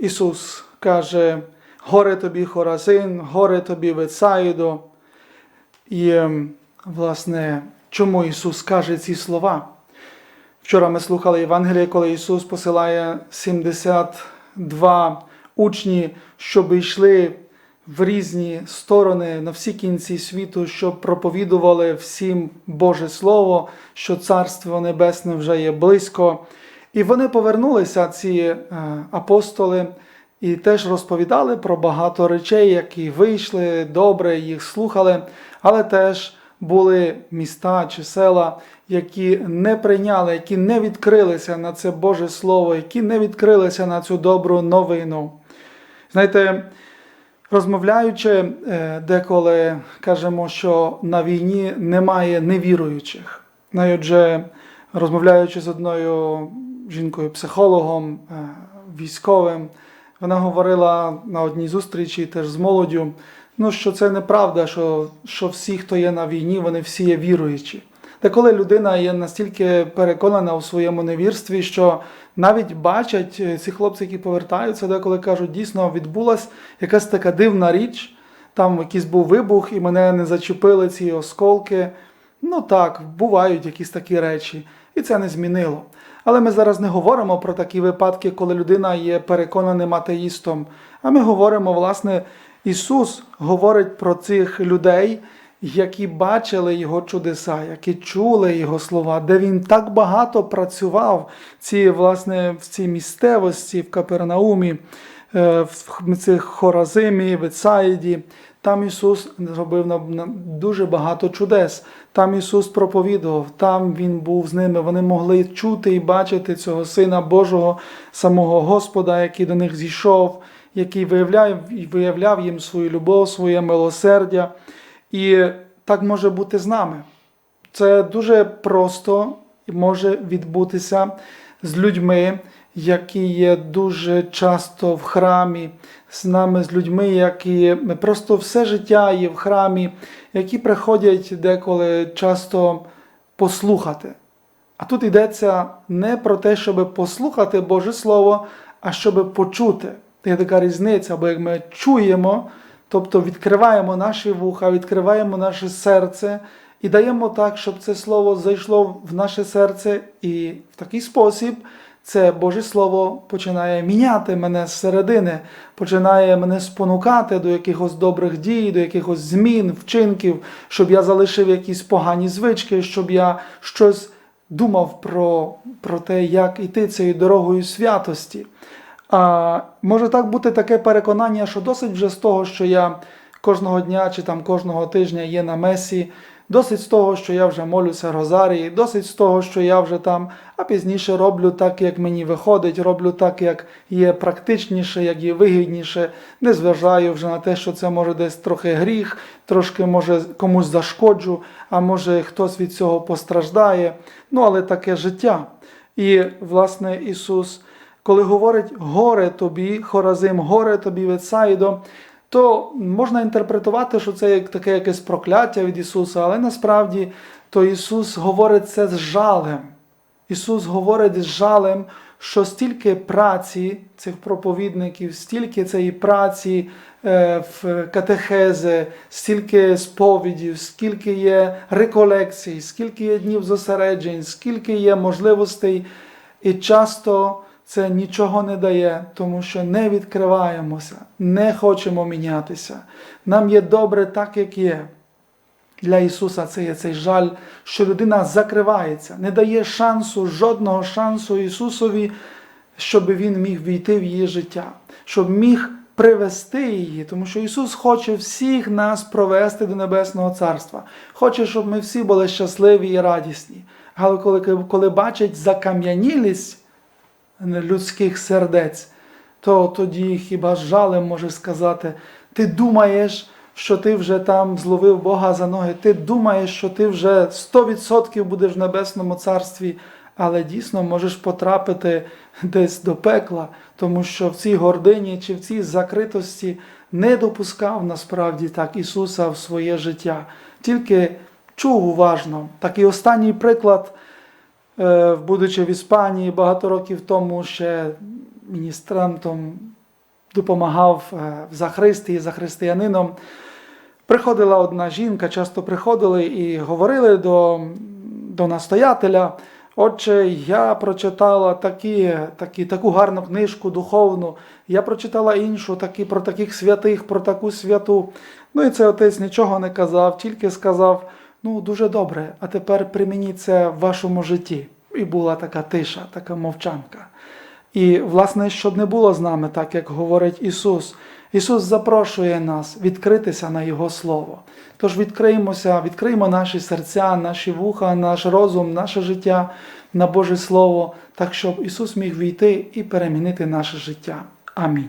Ісус каже, горе тобі Хоразин, горе тобі Вецаїдо. І, ем, власне, чому Ісус каже ці слова? Вчора ми слухали Євангеліє, коли Ісус посилає 72 учні, щоб йшли в різні сторони на всі кінці світу, щоб проповідували всім Боже Слово, що Царство Небесне вже є близько. І вони повернулися, ці е, апостоли, і теж розповідали про багато речей, які вийшли добре, їх слухали, але теж були міста чи села, які не прийняли, які не відкрилися на це Боже Слово, які не відкрилися на цю добру новину. Знаєте, розмовляючи, е, деколи кажемо, що на війні немає невіруючих. Навіть вже розмовляючи з одною жінкою-психологом, е, військовим, вона говорила на одній зустрічі теж з молоддю, ну, що це неправда, що, що всі, хто є на війні, вони всі є віруючі. Та коли людина є настільки переконана у своєму невірстві, що навіть бачать е, ці хлопці, які повертаються, деколи кажуть, дійсно відбулася якась така дивна річ, там якийсь був вибух, і мене не зачепили ці осколки. Ну так, бувають якісь такі речі, і це не змінило. Але ми зараз не говоримо про такі випадки, коли людина є переконаним атеїстом. А ми говоримо, власне, Ісус говорить про цих людей, які бачили Його чудеса, які чули Його слова, де Він так багато працював ці, власне, в цій місцевості, в Капернаумі, в цих Хоразимі, Вецаїді. Там Ісус зробив нам дуже багато чудес. Там Ісус проповідував, там Він був з ними. Вони могли чути і бачити цього Сина Божого, самого Господа, який до них зійшов, який виявляв, виявляв їм свою любов, своє милосердя. І так може бути з нами. Це дуже просто може відбутися з людьми, які є дуже часто в храмі, з нами, з людьми, які просто все життя є в храмі, які приходять деколи часто послухати. А тут йдеться не про те, щоб послухати Боже Слово, а щоб почути. Є така різниця, бо як ми чуємо, тобто відкриваємо наші вуха, відкриваємо наше серце і даємо так, щоб це слово зайшло в наше серце, і в такий спосіб це Боже Слово починає міняти мене зсередини, починає мене спонукати до якихось добрих дій, до якихось змін, вчинків, щоб я залишив якісь погані звички, щоб я щось думав про, про те, як іти цією дорогою святості. А може так бути таке переконання, що досить вже з того, що я кожного дня чи там кожного тижня є на месі, досить з того, що я вже молюся Розарії, досить з того, що я вже там, а пізніше роблю так, як мені виходить, роблю так, як є практичніше, як є вигідніше, не зважаю вже на те, що це може десь трохи гріх, трошки може комусь зашкоджу, а може хтось від цього постраждає. Ну, але таке життя. І, власне, Ісус коли говорить горе тобі, Хоразим, горе тобі Вецаїдо, то можна інтерпретувати, що це як таке якесь прокляття від Ісуса, але насправді то Ісус говорить це з жалем. Ісус говорить з жалем, що стільки праці цих проповідників, стільки цієї праці е, в катехези, стільки сповідів, скільки є реколекцій, скільки є днів зосереджень, скільки є можливостей, і часто це нічого не дає, тому що не відкриваємося, не хочемо мінятися. Нам є добре так, як є. Для Ісуса це є цей жаль, що людина закривається, не дає шансу, жодного шансу Ісусові, щоб Він міг війти в її життя, щоб міг привести її, тому що Ісус хоче всіх нас провести до Небесного Царства. Хоче, щоб ми всі були щасливі і радісні. Але коли, коли бачить закам'янілість, людських сердець, то тоді хіба з жалем може сказати, ти думаєш, що ти вже там зловив Бога за ноги, ти думаєш, що ти вже 100% будеш в Небесному Царстві, але дійсно можеш потрапити десь до пекла, тому що в цій гордині чи в цій закритості не допускав насправді так Ісуса в своє життя. Тільки чув уважно. Такий останній приклад. Е, будучи в Іспанії багато років тому ще міністрантом допомагав е, в захристії за християнином. Приходила одна жінка, часто приходили і говорили до, до настоятеля. Отже, я прочитала такі, такі, таку гарну книжку духовну, я прочитала іншу такі, про таких святих, про таку святу. Ну і цей отець нічого не казав, тільки сказав: ну, дуже добре, а тепер примініть це в вашому житті. І була така тиша, така мовчанка. І, власне, щоб не було з нами, так як говорить Ісус. Ісус запрошує нас відкритися на Його Слово. Тож відкриємося, відкриємо наші серця, наші вуха, наш розум, наше життя на Боже Слово, так щоб Ісус міг війти і перемінити наше життя. Амінь.